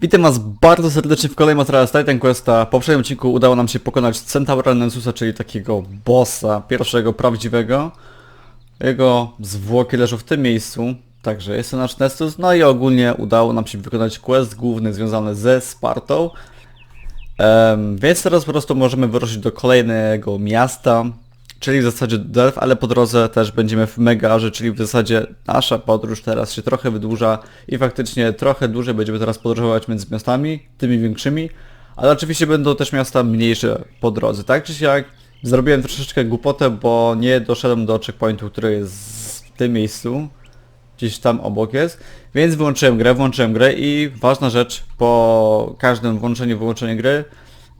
Witam was bardzo serdecznie w kolejnym materiale z Titan Questa. W poprzednim odcinku udało nam się pokonać Centaura Nensusa, czyli takiego bossa, pierwszego prawdziwego. Jego zwłoki leżą w tym miejscu, także jest to nasz Nessus. No i ogólnie udało nam się wykonać quest główny związany ze Spartą. Em, więc teraz po prostu możemy wyruszyć do kolejnego miasta, czyli w zasadzie Delft, ale po drodze też będziemy w Megarze, czyli w zasadzie nasza podróż teraz się trochę wydłuża i faktycznie trochę dłużej będziemy teraz podróżować między miastami, tymi większymi, ale oczywiście będą też miasta mniejsze po drodze. Tak czy siak zrobiłem troszeczkę głupotę, bo nie doszedłem do checkpointu, który jest w tym miejscu, gdzieś tam obok jest, więc wyłączyłem grę, włączyłem grę i ważna rzecz, po każdym włączeniu, wyłączeniu gry,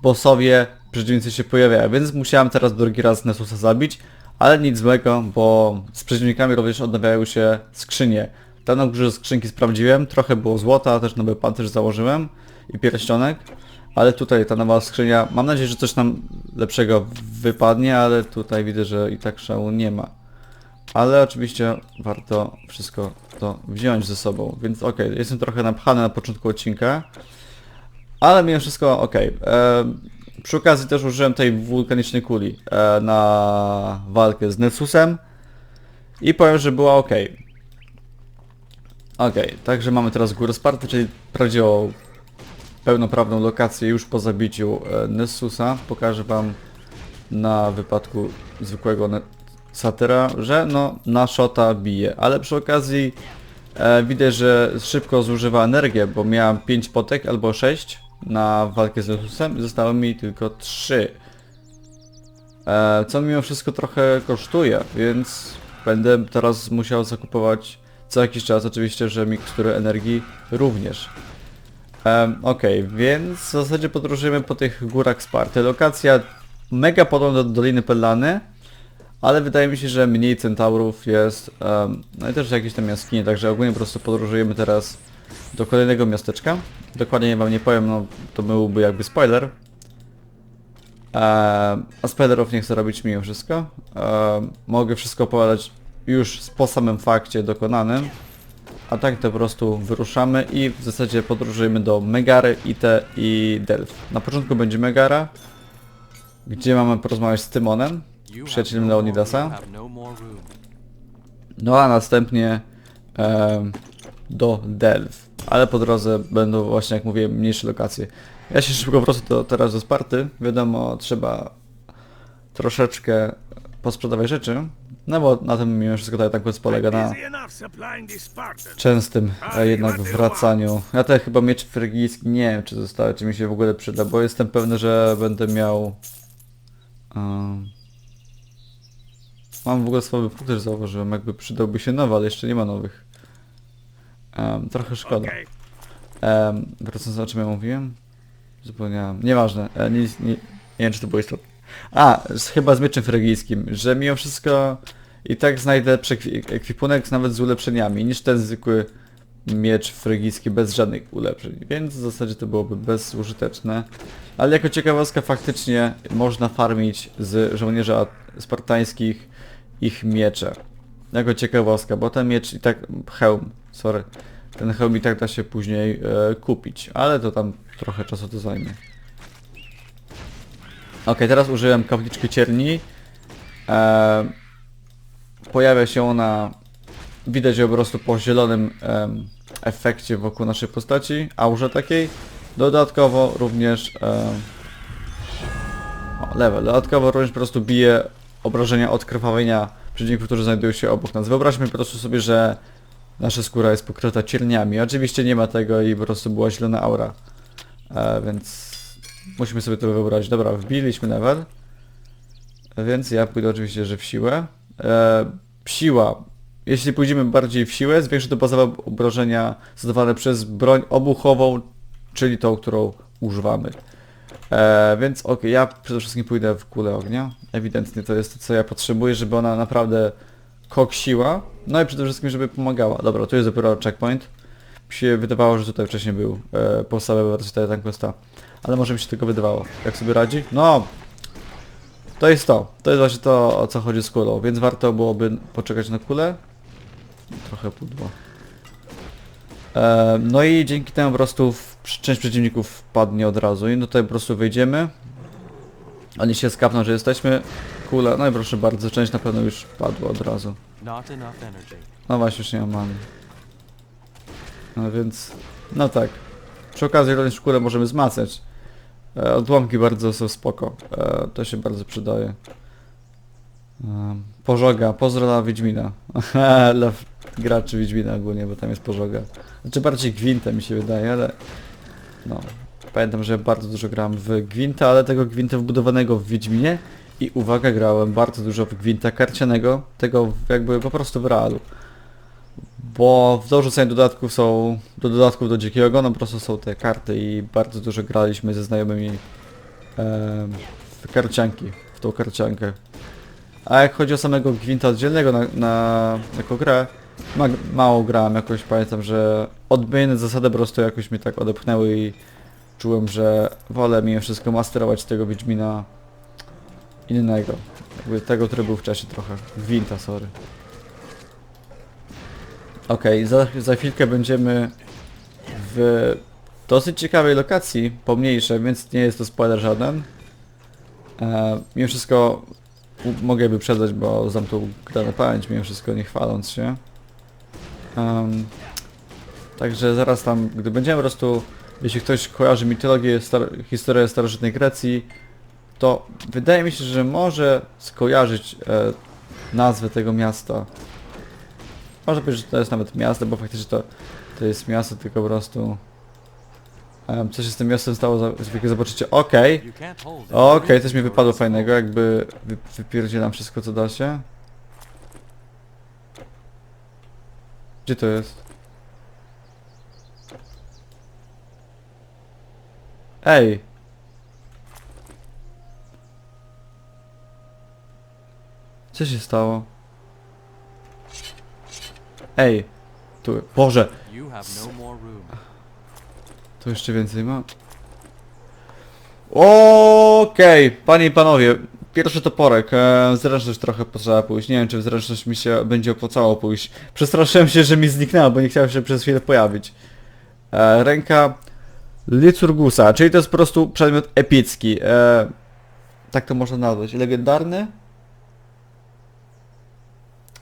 bossowie, przeciwnicy się pojawiają, więc musiałem teraz drugi raz Nessusa zabić, ale nic złego, bo z przeciwnikami również odnawiają się skrzynie. Tam na górze skrzynki sprawdziłem, trochę było złota, też nowy pancerz założyłem i pierścionek, ale tutaj ta nowa skrzynia, mam nadzieję, że coś nam lepszego wypadnie, ale tutaj widzę, że i tak szału nie ma. Ale oczywiście warto wszystko to wziąć ze sobą, więc okej, jestem trochę napchany na początku odcinka, ale mimo wszystko okej. E, Przy okazji też użyłem tej wulkanicznej kuli e, na walkę z Nessusem i powiem, że była okej. Okej, także mamy teraz górę Sparty, czyli prawdziwą pełnoprawną lokację już po zabiciu e, Nessusa. Pokażę wam na wypadku zwykłego satyra, że no na shota bije, ale przy okazji e, widać, że szybko zużywa energię, bo miałem 5 potek albo 6 na walkę z Nessusem i zostało mi tylko 3. E, co mimo wszystko trochę kosztuje, więc będę teraz musiał zakupować co jakiś czas, oczywiście, że mikstury energii również. Em, Okej, więc w zasadzie podróżujemy po tych górach Sparty. Lokacja mega podobna do Doliny Pellany, ale wydaje mi się, że mniej centaurów jest, em, no i też jakieś tam jaskinie, także ogólnie po prostu podróżujemy teraz do kolejnego miasteczka. Dokładnie wam nie powiem, no to byłby jakby spoiler. Em, a spoilerów nie chcę robić mimo wszystko. Em, mogę wszystko opowiadać już po samym fakcie dokonanym. A tak to po prostu wyruszamy i w zasadzie podróżujemy do Megary, Ite i Delft. Na początku będzie Megara, gdzie mamy porozmawiać z Tymonem, przyjacielem Leonidasa. No a następnie em, do Delft. Ale po drodze będą właśnie, jak mówię, mniejsze lokacje. Ja się szybko wrócę do, teraz do Sparty. Wiadomo, trzeba troszeczkę posprzedawać rzeczy. No bo na tym mimo wszystko tutaj tak quest polega na częstym jednak wracaniu. Ja też chyba miecz frygijski nie wiem czy zostały, czy mi się w ogóle przyda, bo jestem pewny, że będę miał... em, mam w ogóle słaby punkt, że zauważyłem, jakby przydałby się nowy, ale jeszcze nie ma nowych. Em, trochę szkoda. Um, wracając o czym ja mówiłem? Zapomniałem. Nieważne. E, nie, nie, nie wiem czy to było istotne. A, z, chyba z mieczem frygijskim, że mimo wszystko i tak znajdę przekwi- ekwipunek nawet z ulepszeniami niż ten zwykły miecz frygijski bez żadnych ulepszeń, więc w zasadzie to byłoby bezużyteczne. Ale jako ciekawostka faktycznie można farmić z żołnierzy a- spartańskich ich miecze. Jako ciekawostka, bo ten miecz i tak... hełm, sorry. Ten hełm i tak da się później e, kupić, ale to tam trochę czasu to zajmie. Ok, teraz użyłem kapliczki cierni. E, pojawia się ona, widać ją po prostu po zielonym em, efekcie wokół naszej postaci, aurze takiej. Dodatkowo również em, o, level. Dodatkowo również po prostu bije obrażenia od krwawienia przeciwników, którzy znajdują się obok nas. Wyobraźmy po prostu sobie, że nasza skóra jest pokryta cierniami. Oczywiście nie ma tego i po prostu była zielona aura. E, więc musimy sobie to wyobrazić. Dobra, wbiliśmy level. Więc ja pójdę oczywiście, że w siłę. E, siła. Jeśli pójdziemy bardziej w siłę, zwiększy to bazowe obrażenia zadawane przez broń obuchową, czyli tą, którą używamy. E, więc okej, ja przede wszystkim pójdę w kulę ognia. Ewidentnie to jest to, co ja potrzebuję, żeby ona naprawdę koksiła. No i przede wszystkim, żeby pomagała. Dobra, tu jest dopiero checkpoint. Mi się wydawało, że tutaj wcześniej był e, podstawowy wersji Titan Questa. Ale może mi się tego wydawało. Jak sobie radzi? No! To jest to. To jest właśnie to, o co chodzi z kulą. Więc warto byłoby poczekać na kulę. Trochę pudło. E, no i dzięki temu po prostu część przeciwników wpadnie od razu i tutaj po prostu wejdziemy. Oni się skapną, że jesteśmy. Kula, no i proszę bardzo, część na pewno już padła od razu. No właśnie, już nie mam many. No więc, no tak. Przy okazji również szkóle możemy wzmacniać. E, odłamki bardzo są spoko. E, to się bardzo przydaje. E, pożoga, pozdro dla Wiedźmina. dla graczy Wiedźmina ogólnie, bo tam jest pożoga. Znaczy bardziej Gwinta mi się wydaje, ale... No. Pamiętam, że bardzo dużo grałem w Gwinta, ale tego Gwinta wbudowanego w Wiedźminie. I uwaga, grałem bardzo dużo w Gwinta karcianego, tego jakby po prostu w realu. Bo w dorzuceniu dodatków są, do dodatków do Dzikiego Ogona po prostu są te karty i bardzo dużo graliśmy ze znajomymi em, w karcianki, w tą karciankę. A jak chodzi o samego Gwinta oddzielnego na, na jako grę, ma, mało grałem jakoś, pamiętam, że odmienne zasady po prostu jakoś mnie tak odepchnęły i czułem, że wolę mimo wszystko masterować tego Wiedźmina innego. Jakby tego, który był wcześniej trochę. Gwinta, sorry. Okej, za, za chwilkę będziemy w dosyć ciekawej lokacji, pomniejszej, więc nie jest to spoiler żaden. E, mimo wszystko mogę wyprzedzać, bo znam tą grę pamięć, mimo wszystko nie chwaląc się. Em, także zaraz tam, gdy będziemy po prostu, jeśli ktoś kojarzy mitologię, star historię starożytnej Grecji, to wydaje mi się, że może skojarzyć e, nazwę tego miasta. Można powiedzieć, że to jest nawet miasto, bo faktycznie to, to jest miasto, tylko po prostu... Um, co się z tym miastem stało, za, zobaczycie. Okej, it. okej, coś mi wypadło fajnego, jakby wy, wypierdzielam wszystko co da się. Gdzie to jest? Ej! Co się stało? Ej! Tu, Boże! No. To jeszcze więcej ma? Okej, panie i panowie, pierwszy toporek, e, zręczność trochę potrzeba pójść, nie wiem czy zręczność mi się będzie opłacało pójść. Przestraszyłem się, że mi zniknęła, bo nie chciałem się przez chwilę pojawić. E, ręka Licurgusa, czyli to jest po prostu przedmiot epicki. E, tak to można nazwać. Legendarny?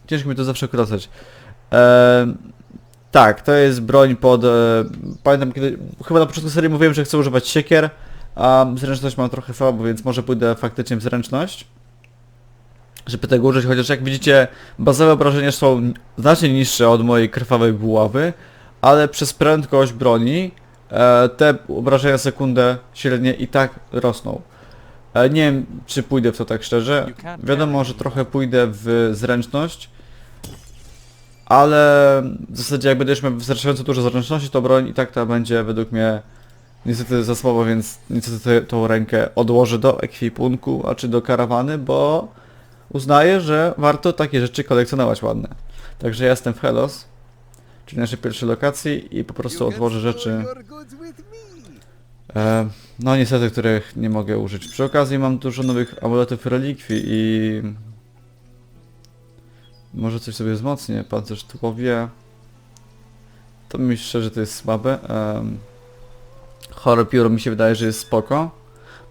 Ciężko mi to zawsze krocać. E, tak, to jest broń pod... E, pamiętam kiedy... Chyba na początku serii mówiłem, że chcę używać siekier, a zręczność mam trochę słabo, więc może pójdę faktycznie w zręczność. Żeby tego użyć, chociaż jak widzicie, bazowe obrażenia są znacznie niższe od mojej krwawej buławy, ale przez prędkość broni te obrażenia sekundę średnie i tak rosną. E, nie wiem, czy pójdę w to tak szczerze. Wiadomo, że trochę pójdę w zręczność, ale w zasadzie jak już miał wystarczająco dużo zręczności, to broń i tak ta będzie według mnie niestety za słabo, więc niestety tą rękę odłożę do ekwipunku, a czy do karawany, bo uznaję, że warto takie rzeczy kolekcjonować ładne. Także ja jestem w Helos, czyli naszej pierwszej lokacji i po prostu odłożę rzeczy, e, no niestety, których nie mogę użyć. Przy okazji mam dużo nowych amuletów relikwii i może coś sobie wzmocnię, pancerz tułowie. To mi szczerze to jest słabe. Um, horror pióro mi się wydaje, że jest spoko.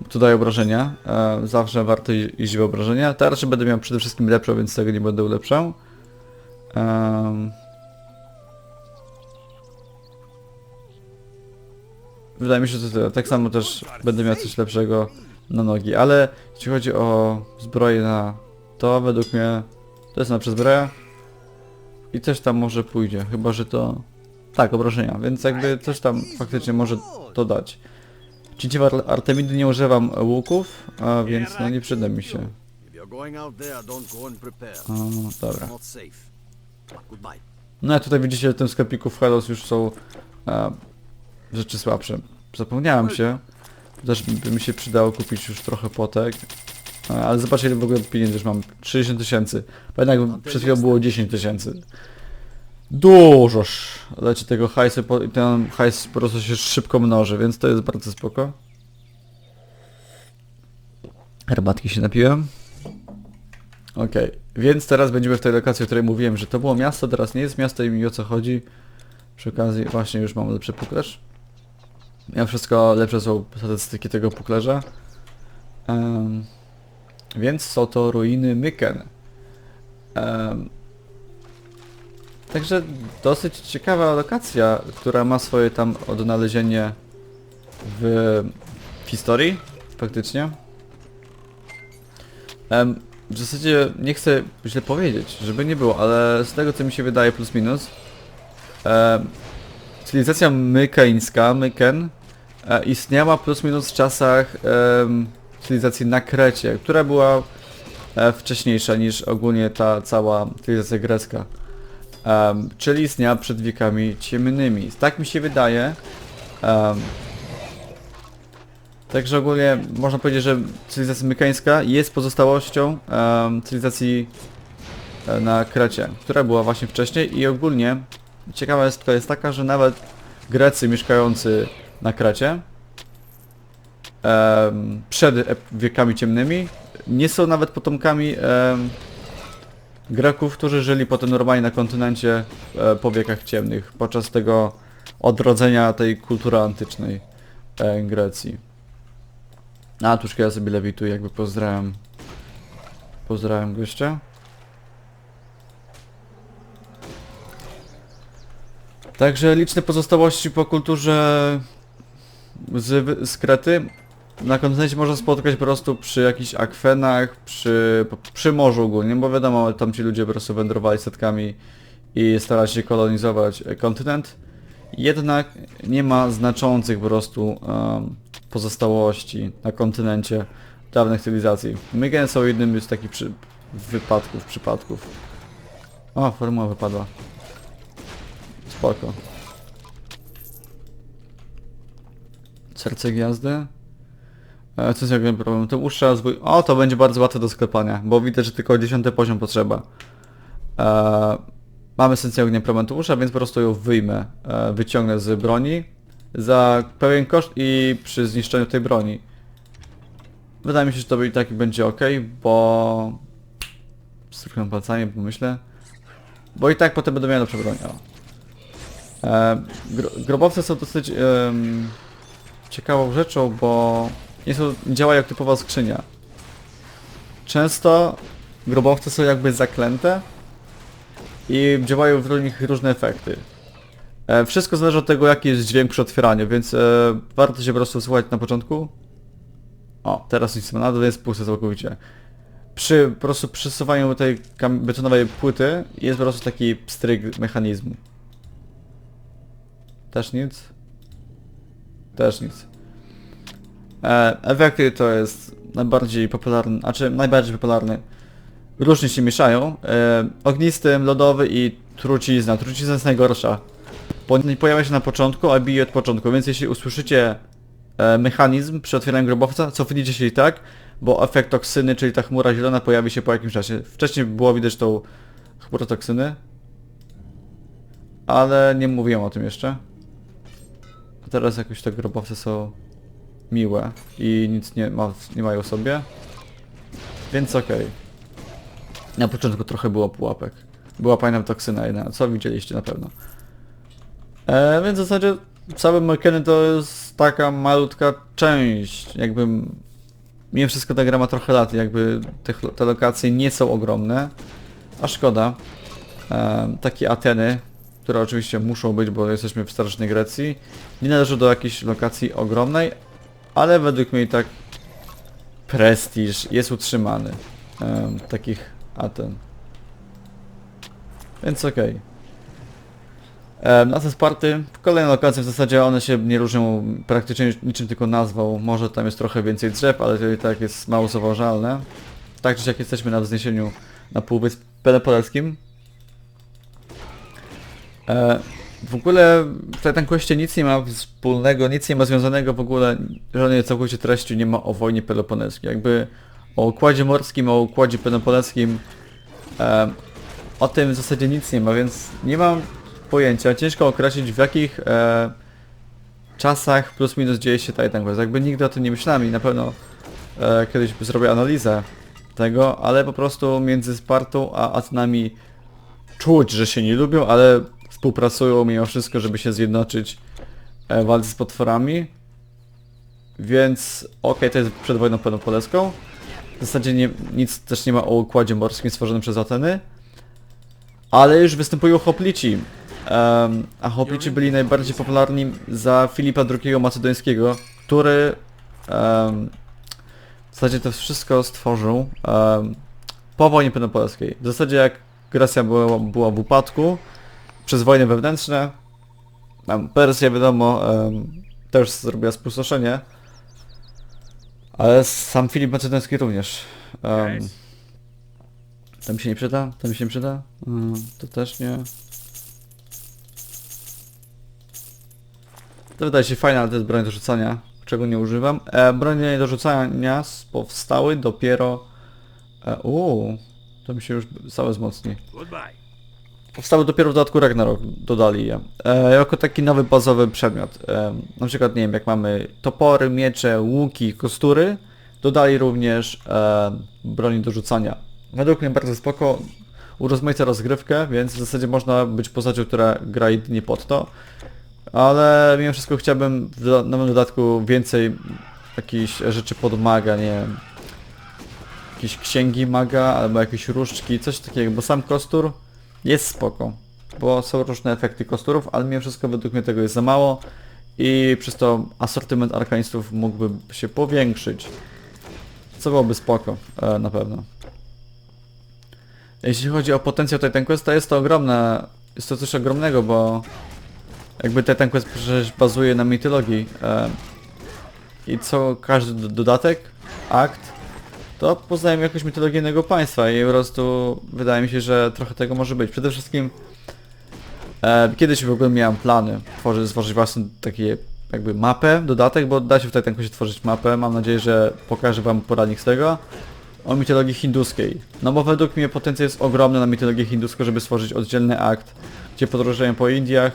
Tu daje obrażenia. E, zawsze warto iść w obrażenia. Teraz będę miał przede wszystkim lepszą, więc tego nie będę ulepszał. Um, wydaje mi się, że to tyle. Tak samo też będę miał coś lepszego na nogi, ale jeśli chodzi o zbroję na to, według mnie to jest na zbroja i też tam może pójdzie, chyba że to... Tak, obrażenia, więc jakby coś tam faktycznie może to dać. Cięcie Artemidy nie używam łuków, a więc no nie przyda mi się. O, dobra. Safe. Goodbye. No a tutaj widzicie, w tym sklepiku w Hellos już są e, rzeczy słabsze. Zapomniałem się. Też by mi się przydało kupić już trochę potek. Ale zobaczcie ile w ogóle pieniędzy już mam. 60 tysięcy. Pamiętam jak przed chwilą było 10 tysięcy. Dużoż leci tego hajsu i ten hajs po prostu się szybko mnoży, więc to jest bardzo spoko. Herbatki się napiłem. Okej, więc teraz będziemy w tej lokacji, o której mówiłem, że to było miasto, teraz nie jest miasto i mi o co chodzi. Przy okazji właśnie już mam lepszy puklerz. Ja wszystko lepsze są statystyki tego puklerza. Em, więc są to ruiny Myken. Em, także dosyć ciekawa lokacja, która ma swoje tam odnalezienie w historii, faktycznie. Em, w zasadzie nie chcę źle powiedzieć, żeby nie było, ale z tego co mi się wydaje plus minus, em, cywilizacja mykeńska, Myken, e, istniała plus minus w czasach cywilizacji na Krecie, która była e, wcześniejsza niż ogólnie ta cała cywilizacja grecka. Em, czyli istniała przed wiekami ciemnymi. Tak mi się wydaje. Em, Także ogólnie można powiedzieć, że cywilizacja mykeńska jest pozostałością em, cywilizacji e, na Krecie, która była właśnie wcześniej i ogólnie ciekawa jest, taka, że nawet Grecy mieszkający na Krecie em, przed wiekami ciemnymi nie są nawet potomkami em, Greków, którzy żyli potem normalnie na kontynencie e, po wiekach ciemnych, podczas tego odrodzenia tej kultury antycznej e, Grecji. A, tuż ja sobie lewituję, jakby pozdrawiam. Pozdrawiam gościa. Także liczne pozostałości po kulturze z, z Krety na kontynencie można spotkać po prostu przy jakichś akwenach, przy, przy morzu ogólnie, bo wiadomo, tam ci ludzie po prostu wędrowali setkami i starali się kolonizować kontynent. Jednak nie ma znaczących po prostu em, pozostałości na kontynencie dawnych cywilizacji. Mygen są jednym z takich przy, wypadków, przypadków. O, formuła wypadła. Spoko. Serce gwiazdy. E, Co jest jakby problem? To uższa rozwój. O, to będzie bardzo łatwe do sklepania, bo widać, że tylko 10 poziom potrzeba. E, mamy esencję ognia prometeusza, więc po prostu ją wyjmę, e, wyciągnę z broni za pewien koszt i przy zniszczeniu tej broni. Wydaje mi się, że to i tak będzie ok, bo... Struchnę palcami, pomyślę. Bo i tak potem będę miał lepsze broń. O. E, gro grobowce są dosyć em, ciekawą rzeczą, bo nie, są, nie działają jak typowa skrzynia. Często grobowce są jakby zaklęte i działają w nich różne efekty. E, wszystko zależy od tego jaki jest dźwięk przy otwieraniu, więc e, warto się po prostu słuchać na początku. O, teraz nic ma na dół, jest puste całkowicie. Przy po prostu przesuwaniu tej betonowej płyty jest po prostu taki pstryk mechanizmu. Też nic? Też nic. E, efekty to jest najbardziej popularny, znaczy najbardziej popularny. Różnie się mieszają. E, ognisty, lodowy i trucizna. Trucizna jest najgorsza. Bo nie pojawia się na początku, a bije od początku, więc jeśli usłyszycie e, mechanizm przy otwieraniu grobowca, cofnijcie się i tak, bo efekt toksyny, czyli ta chmura zielona pojawi się po jakimś czasie. Wcześniej było widać tą chmurę toksyny, ale nie mówiłem o tym jeszcze. Teraz jakoś te grobowce są miłe i nic nie, ma, nie mają sobie, więc okej. Na początku trochę było pułapek. Była fajna toksyna jedna, co widzieliście na pewno. E, więc w zasadzie cały Mekeny to jest taka malutka część, jakby mimo wszystko ta gra ma trochę lat, jakby te, te lokacje nie są ogromne, a szkoda. E, takie Ateny, które oczywiście muszą być, bo jesteśmy w starożytnej Grecji, nie należą do jakiejś lokacji ogromnej, ale według mnie i tak prestiż jest utrzymany e, takich Aten. Więc okej. Okay. Na te Sparty, kolejne lokacje w zasadzie one się nie różnią praktycznie niczym tylko nazwą. Może tam jest trochę więcej drzew, ale to i tak jest mało zauważalne. Tak czy jak jesteśmy na wzniesieniu na Półwysp Peloponeskim. E, w ogóle w Titan Questie nic nie ma wspólnego, nic nie ma związanego w ogóle, żadnej całkowicie treści nie ma o wojnie peloponeskiej. Jakby o układzie morskim, o układzie peloponeskim e, o tym w zasadzie nic nie ma, więc nie mam pojęcia. Ciężko określić w jakich e, czasach plus minus dzieje się Titan Quest. Jakby nigdy o tym nie myślałem i na pewno e, kiedyś zrobię analizę tego, ale po prostu między Spartą a Atenami czuć, że się nie lubią, ale współpracują mimo wszystko, żeby się zjednoczyć e, w walce z potworami. Więc okej, to jest przed wojną pelopoleską. W zasadzie nie, nic też nie ma o układzie morskim stworzonym przez Ateny. Ale już występują hoplici. Em, a hoplici byli najbardziej popularni za Filipa II Macedońskiego, który w zasadzie to wszystko stworzył po wojnie pelopoleskiej. W zasadzie jak Grecja była, była w upadku przez wojny wewnętrzne, tam Persja wiadomo też zrobiła spustoszenie, ale sam Filip Macedoński również. Um, to mi się nie przyda? To mi się nie przyda? Mm, to też nie. To wydaje się fajne, ale to jest broń do rzucania, czego nie używam. E, bronie do rzucania powstały dopiero... E, to mi się już całe wzmocni. Powstały dopiero w dodatku Ragnarok, dodali je. E, jako taki nowy bazowy przedmiot. E, na przykład, nie wiem, jak mamy topory, miecze, łuki, kostury, dodali również e, broni do rzucania. Według mnie bardzo spoko, urozmaica rozgrywkę, więc w zasadzie można być postacią, która gra jedynie pod to. Ale mimo wszystko chciałbym w nowym dodatku więcej jakichś rzeczy pod maga, nie wiem. Jakieś księgi maga, albo jakieś różdżki, coś takiego, bo sam kostur jest spoko, bo są różne efekty kosturów, ale mimo wszystko według mnie tego jest za mało i przez to asortyment arkanistów mógłby się powiększyć, co byłoby spoko, e, na pewno. Jeśli chodzi o potencjał Titan Questa, jest to ogromne, jest to coś ogromnego, bo jakby Titan Quest przecież bazuje na mitologii e, i co każdy do- dodatek, akt, to poznajemy jakąś mitologię innego państwa i po prostu wydaje mi się, że trochę tego może być. Przede wszystkim e, kiedyś w ogóle miałem plany tworzyć, stworzyć własną takie jakby mapę, dodatek, bo da się w Titanku tworzyć mapę. Mam nadzieję, że pokażę wam poradnik z tego o mitologii hinduskiej. No bo według mnie potencjał jest ogromny na mitologię hinduską, żeby stworzyć oddzielny akt, gdzie podróżują po Indiach,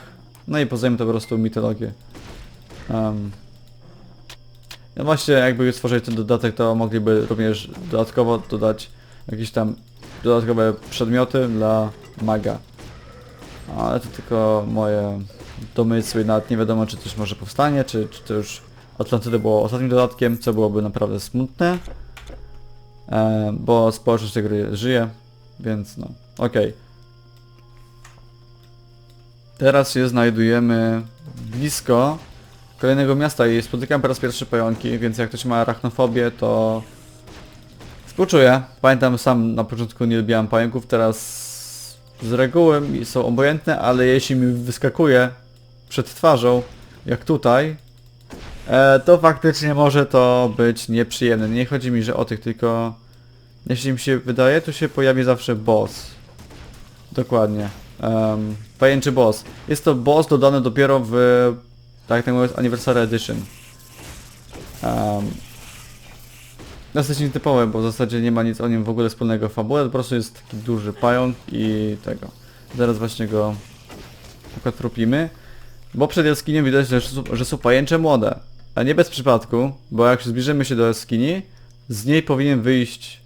no i poznajemy to po prostu mitologię. Um, właśnie, jakby stworzyli ten dodatek, to mogliby również dodatkowo dodać jakieś tam dodatkowe przedmioty dla maga. Ale to tylko moje domysły, nawet nie wiadomo czy coś może powstanie, czy, czy to już Atlantyda było ostatnim dodatkiem, co byłoby naprawdę smutne. E, bo społeczność tej gry żyje, więc no, okej. Teraz się znajdujemy blisko kolejnego miasta i spotykam po raz pierwszy pająki, więc jak ktoś ma arachnofobię, to współczuję. Pamiętam sam na początku nie lubiłem pająków, teraz z reguły są obojętne, ale jeśli mi wyskakuje przed twarzą, jak tutaj, e, to faktycznie może to być nieprzyjemne. Nie chodzi mi, że o tych, tylko jeśli mi się wydaje, to się pojawi zawsze boss. Dokładnie. Um, pajęczy boss. Jest to boss dodany dopiero w tak jak mówiąc Anniversary Edition. Um, dosyć nietypowe, bo w zasadzie nie ma nic o nim w ogóle wspólnego fabule, po prostu jest taki duży pająk i tego. Zaraz właśnie go trupimy. Bo przed jaskinią widać, że, że są pajęcze młode. A nie bez przypadku, bo jak zbliżymy się do jaskini, z niej powinien wyjść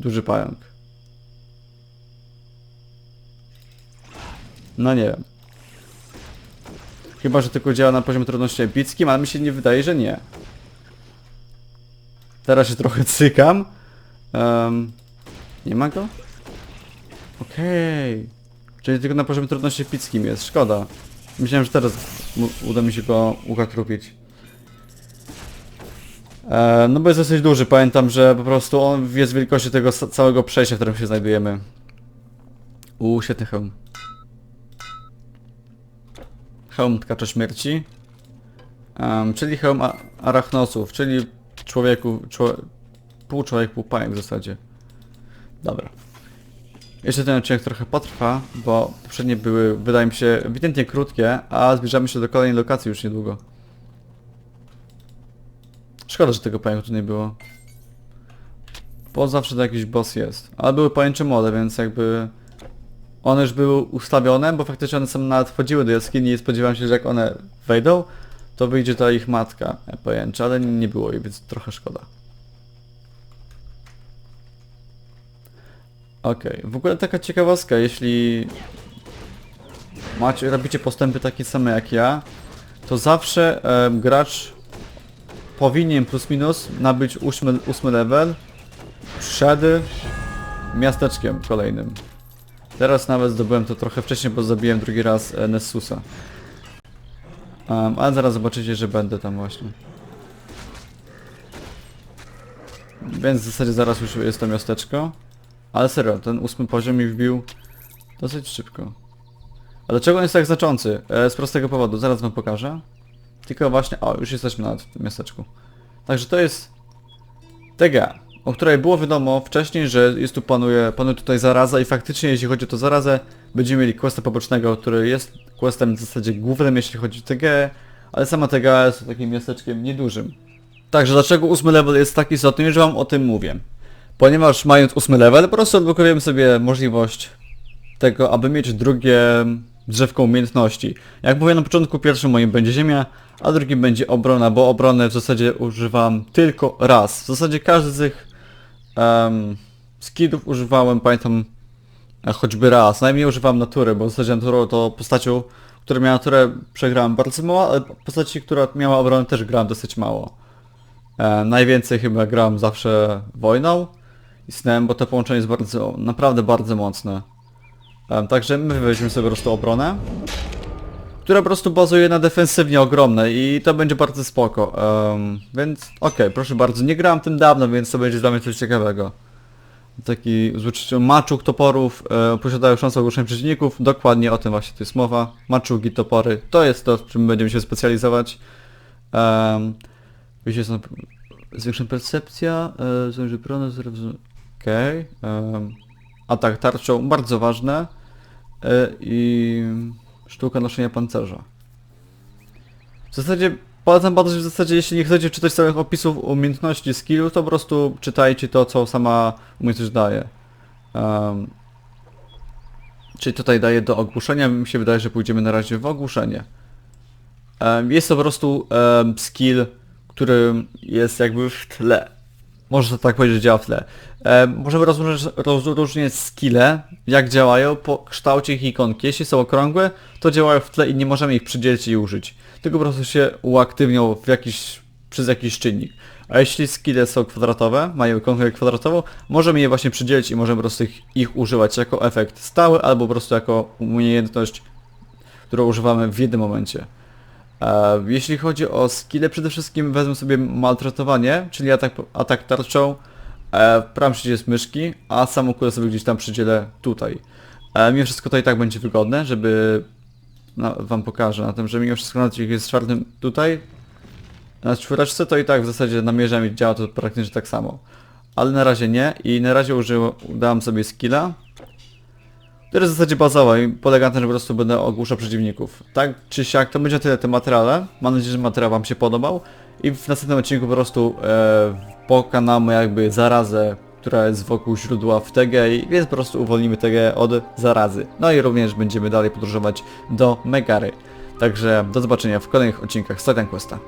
duży pająk. No nie wiem. Chyba, że tylko działa na poziomie trudności epickim, ale mi się nie wydaje, że nie. Teraz się trochę cykam. Em, nie ma go? Okej. Czyli tylko na poziomie trudności epickim jest, szkoda. Myślałem, że teraz uda mi się go ukatrupić. E, no bo jest dosyć duży, pamiętam, że po prostu on jest wielkości tego całego przejścia, w którym się znajdujemy. Uuu, świetny hełm. Hełm tkacza śmierci. Em, czyli hełm arachnosów, czyli człowieku, czło, pół człowiek, pół pająk w zasadzie. Dobra. Jeszcze ten odcinek trochę potrwa, bo poprzednie były, wydaje mi się, ewidentnie krótkie, a zbliżamy się do kolejnej lokacji już niedługo. Szkoda, że tego pająka tu nie było. Bo zawsze to jakiś boss jest. Ale były pajęcze młode, więc jakby... One już były ustawione, bo faktycznie one sam nawet wchodziły do jaskini i spodziewałem się, że jak one wejdą, to wyjdzie ta ich matka e, pajęcza, ale nie było jej, więc trochę szkoda. Okej, w ogóle taka ciekawostka, jeśli macie, robicie postępy takie same jak ja, to zawsze em, gracz powinien plus minus nabyć ósmy, ósmy level przed miasteczkiem kolejnym. Teraz nawet zdobyłem to trochę wcześniej, bo zabiłem drugi raz e, Nessusa. Um, ale zaraz zobaczycie, że będę tam właśnie. Więc w zasadzie zaraz już jest to miasteczko. Ale serio, ten ósmy poziom mi wbił dosyć szybko. A dlaczego on jest tak znaczący? E, z prostego powodu, zaraz wam pokażę. Tylko właśnie, o, już jesteśmy nawet w tym miasteczku. Także to jest TGA, o której było wiadomo wcześniej, że jest tu panuje, panuje tutaj zaraza i faktycznie jeśli chodzi o to zarazę, będziemy mieli questa pobocznego, który jest questem w zasadzie głównym jeśli chodzi o TGA, ale sama TGA jest takim miasteczkiem niedużym. Także dlaczego ósmy level jest tak istotny, że wam o tym mówię. Ponieważ mając ósmy level, po prostu odblokujemy sobie możliwość tego, aby mieć drugie drzewko umiejętności. Jak mówię na początku, pierwszym moim będzie ziemia, a drugim będzie obrona, bo obronę w zasadzie używam tylko raz. W zasadzie każdy z tych um, skillów używałem, pamiętam, e, choćby raz. Najmniej używam natury, bo zasadzie naturą to postacią, która miała naturę przegrałem bardzo mało, ale postaci, która miała obronę też grałem dosyć mało. E, najwięcej chyba grałem zawsze wojną i snem, bo to połączenie jest bardzo, naprawdę bardzo mocne. Także my weźmiemy sobie po prostu obronę, która po prostu bazuje na defensywnie ogromnej i to będzie bardzo spoko. Em, więc okej, proszę bardzo, nie grałem tym dawno, więc to będzie dla mnie coś ciekawego. Taki maczug, toporów, e, posiadają szansę ogłuszenia przeciwników, dokładnie o tym właśnie tu jest mowa. Maczugi, topory, to jest to, w czym będziemy się specjalizować. Um, Wiecie, są zwiększona percepcja, e, zwiększy prąd, okej. em, atak tarczą, bardzo ważne. E, I sztuka noszenia pancerza. W zasadzie polecam bardzo, że w zasadzie jeśli nie chcecie czytać całych opisów umiejętności, skillów, to po prostu czytajcie to, co sama umiejętność daje. Em, czyli tutaj daje do ogłuszenia, mi się wydaje, że pójdziemy na razie w ogłuszenie. Em, Jest to po prostu em, skill, który jest jakby w tle. Można tak powiedzieć, działa w tle. Em, możemy rozróżnić, rozróżnić skille, jak działają po kształcie ich ikonki. Jeśli są okrągłe, to działają w tle i nie możemy ich przydzielić i użyć. Tylko po prostu się uaktywnią w jakiś, przez jakiś czynnik. A jeśli skille są kwadratowe, mają ikonkę kwadratową, możemy je właśnie przydzielić i możemy po prostu ich, ich używać jako efekt stały albo po prostu jako umiejętność, którą używamy w jednym momencie. Jeśli chodzi o skille, przede wszystkim wezmę sobie maltretowanie, czyli atak, atak tarczą, e, w prawym przycisk myszki, a samą kulę sobie gdzieś tam przydzielę tutaj. E, mimo wszystko to i tak będzie wygodne, żeby na, wam pokażę na tym, że mimo wszystko nawet jak jest czwartym tutaj, na czwóreczce to i tak w zasadzie namierzam i działa to praktycznie tak samo. Ale na razie nie i na razie użyłem, udałem sobie skilla, jest w zasadzie bazowy i polega na tym, że po prostu będę ogłuszał przeciwników. Tak czy siak, to będzie tyle te materiale. Mam nadzieję, że materiał wam się podobał. I w następnym odcinku po prostu e, pokonamy jakby zarazę, która jest wokół źródła w TG, więc po prostu uwolnimy TG od zarazy. No i również będziemy dalej podróżować do Megary. Także do zobaczenia w kolejnych odcinkach Titan Questa.